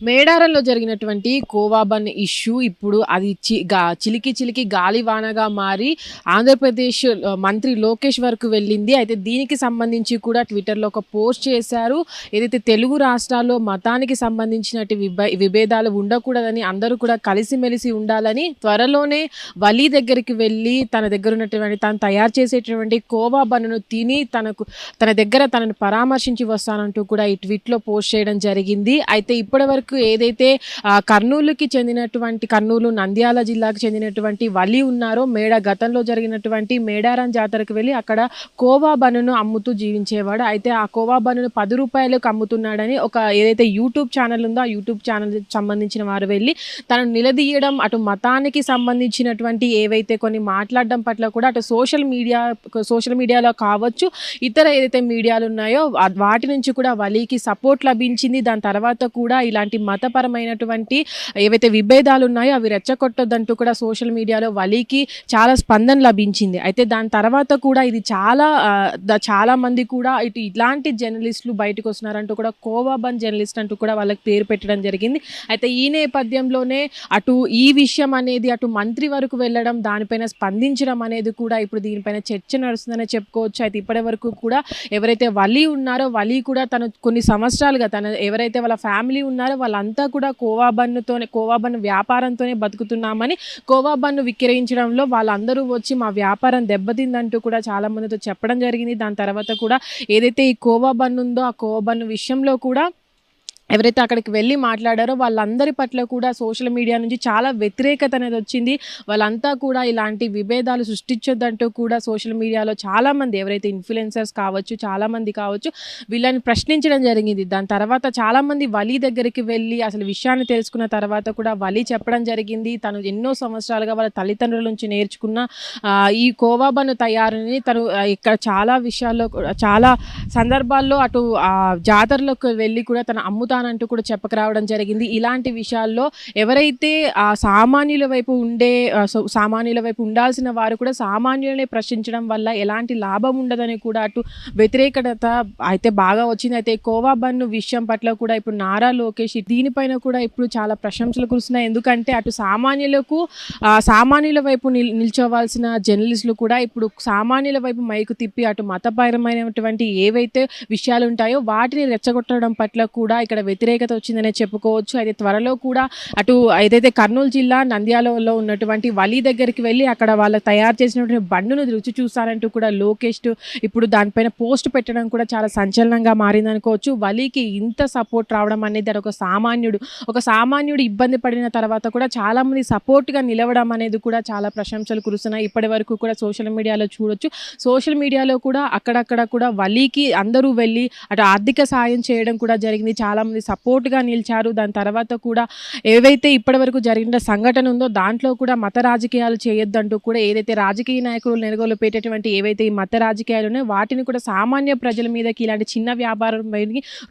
మేడారంలో జరిగినటువంటి కోవాబన్ ఇష్యూ ఇప్పుడు అది చి గా చిలికి చిలికి గాలివానగా మారి ఆంధ్రప్రదేశ్ మంత్రి లోకేష్ వరకు వెళ్ళింది. అయితే దీనికి సంబంధించి కూడా ట్విట్టర్లో ఒక పోస్ట్ చేశారు. ఏదైతే తెలుగు రాష్ట్రాల్లో మతానికి సంబంధించినటువంటి విభ విభేదాలు ఉండకూడదని అందరూ కూడా కలిసిమెలిసి ఉండాలని త్వరలోనే వలి దగ్గరికి వెళ్ళి తన దగ్గర ఉన్నటువంటి తను తయారు చేసేటటువంటి కోవాబన్ను తిని తనకు తన దగ్గర తనను పరామర్శించి వస్తానంటూ కూడా ఈ ట్వీట్లో పోస్ట్ చేయడం జరిగింది. అయితే ఇప్పటి వరకు ఏదైతే కర్నూలుకి చెందినటువంటి కర్నూలు నంద్యాల జిల్లాకు చెందినటువంటి వలి ఉన్నారో మేడ గతంలో జరిగినటువంటి మేడారం జాతరకు వెళ్ళి అక్కడ కోవా బనును అమ్ముతూ జీవించేవాడు. అయితే ఆ కోవా బన్నును పది రూపాయలకు అమ్ముతున్నాడని ఒక ఏదైతే యూట్యూబ్ ఛానల్ ఉందో ఆ యూట్యూబ్ ఛానల్ సంబంధించిన వారు వెళ్ళి తను నిలదీయడం అటు మతానికి సంబంధించినటువంటి ఏవైతే కొన్ని మాట్లాడడం పట్ల కూడా అటు సోషల్ మీడియా సోషల్ మీడియాలో కావచ్చు ఇతర ఏదైతే మీడియాలు ఉన్నాయో వాటి నుంచి కూడా వలీకి సపోర్ట్ లభించింది. దాని తర్వాత కూడా ఇలాంటి మతపరమైనటువంటి ఏవైతే విభేదాలు ఉన్నాయో అవి రెచ్చగొట్టొద్దంటూ కూడా సోషల్ మీడియాలో వలీకి చాలా స్పందన లభించింది. అయితే దాని తర్వాత కూడా ఇది చాలా చాలా మంది కూడా ఇటు ఇలాంటి జర్నలిస్టులు బయటకు వస్తున్నారంటూ కూడా కోవాబన్ జర్నలిస్ట్ అంటూ కూడా వాళ్ళకి పేరు పెట్టడం జరిగింది. అయితే ఈ నేపథ్యంలోనే అటు ఈ విషయం అనేది అటు మంత్రి వరకు వెళ్ళడం దానిపైన స్పందించడం అనేది కూడా ఇప్పుడు దీనిపైన చర్చ నడుస్తుందనే చెప్పుకోవచ్చు. అయితే ఇప్పటి వరకు కూడా ఎవరైతే వలి ఉన్నారో వలి కూడా తను కొన్ని సంవత్సరాలుగా తన ఎవరైతే వాళ్ళ ఫ్యామిలీ ఉన్నారో వాళ్ళంతా కూడా కోవా బన్నుతోనే కోవా బన్ను వ్యాపారంతోనే బతుకుతున్నామని కోవా బన్ను విక్రయించడంలో వాళ్ళందరూ వచ్చి మా వ్యాపారం దెబ్బతిందంటూ కూడా చాలా మందితో చెప్పడం జరిగింది. దాని తర్వాత కూడా ఏదైతే ఈ కోవా బన్ను ఉందో ఆ కోవా బన్ను విషయంలో కూడా ఎవరైతే అక్కడికి వెళ్ళి మాట్లాడారో వాళ్ళందరి పట్ల కూడా సోషల్ మీడియా నుంచి చాలా వ్యతిరేకత అనేది వచ్చింది. వాళ్ళంతా కూడా ఇలాంటి విభేదాలు సృష్టించొద్దంటూ కూడా సోషల్ మీడియాలో చాలామంది ఎవరైతే ఇన్ఫ్లుయెన్సర్స్ కావచ్చు చాలామంది కావచ్చు వీళ్ళని ప్రశ్నించడం జరిగింది. దాని తర్వాత చాలామంది వలి దగ్గరికి వెళ్ళి అసలు విషయాన్ని తెలుసుకున్న తర్వాత కూడా వలి చెప్పడం జరిగింది. తను ఎన్నో సంవత్సరాలుగా వాళ్ళ తల్లిదండ్రుల నుంచి నేర్చుకున్న ఈ కోవాబను తయారుని తను ఇక్కడ చాలా విషయాల్లో కూడా- చాలా సందర్భాల్లో అటు జాతరలకు వెళ్ళి కూడా తను చేస్తానంటూ కూడా చెప్పకరావడం జరిగింది. ఇలాంటి విషయాల్లో ఎవరైతే ఆ సామాన్యుల వైపు ఉండే సామాన్యుల వైపు ఉండాల్సిన వారు కూడా సామాన్యులనే ప్రశ్నించడం వల్ల ఎలాంటి లాభం ఉండదని కూడా అటు వ్యతిరేకత అయితే బాగా వచ్చింది. అయితే కోవా బన్ను విషయం పట్ల కూడా ఇప్పుడు నారా లోకేష్ దీనిపైన కూడా ఇప్పుడు చాలా ప్రశంసలు కురుస్తున్నాయి. ఎందుకంటే అటు సామాన్యులకు సామాన్యుల వైపు నిల్ నిల్చోవాల్సిన జర్నలిస్టులు కూడా ఇప్పుడు సామాన్యుల వైపు మైకు తిప్పి అటు మతపరమైనటువంటి ఏవైతే విషయాలు ఉంటాయో వాటిని రెచ్చగొట్టడం పట్ల కూడా ఇక్కడ వ్యతిరేకత వచ్చిందనే చెప్పుకోవచ్చు. అయితే త్వరలో కూడా అటు ఏదైతే కర్నూలు జిల్లా నంద్యాలలో ఉన్నటువంటి వలి దగ్గరికి వెళ్ళి అక్కడ వాళ్ళు తయారు చేసినటువంటి బండును రుచి చూస్తారంటూ కూడా లోకేష్ ఇప్పుడు దానిపైన పోస్ట్ పెట్టడం కూడా చాలా సంచలనంగా మారింది అనుకోవచ్చు. వలికి ఇంత సపోర్ట్ రావడం అనేది అది ఒక సామాన్యుడు ఒక సామాన్యుడు ఇబ్బంది పడిన తర్వాత కూడా చాలామంది సపోర్ట్గా నిలవడం అనేది కూడా చాలా ప్రశంసలు కురుస్తున్నాయి. ఇప్పటి వరకు కూడా సోషల్ మీడియాలో చూడొచ్చు. సోషల్ మీడియాలో కూడా అక్కడక్కడ కూడా వలీకి అందరూ వెళ్ళి అటు ఆర్థిక సాయం చేయడం కూడా జరిగింది. చాలా మంది సపోర్ట్గా నిలిచారు. దాని తర్వాత కూడా ఏవైతే ఇప్పటి వరకు జరిగిన సంఘటన ఉందో దాంట్లో కూడా మత రాజకీయాలు చేయొద్దంటూ కూడా ఏదైతే రాజకీయ నాయకులు నెలగొలు పెట్టేటువంటి ఏవైతే ఈ మత రాజకీయాలు ఉన్నాయో వాటిని కూడా సామాన్య ప్రజల మీదకి ఇలాంటి చిన్న వ్యాపారం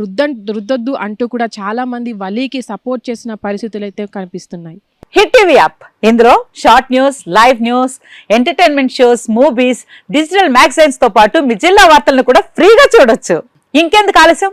రుద్ద రుద్దొద్దు అంటూ కూడా చాలా మంది వలీకి సపోర్ట్ చేసిన పరిస్థితులు అయితే కనిపిస్తున్నాయి. Hit TV app. ఇందులో short news live news entertainment shows movies digital మ్యాగజైన్స్తో పాటు మీ జిల్లా వార్తలను కూడా ఫ్రీగా చూడొచ్చు. ఇంకెందుకు ఆలస్యం?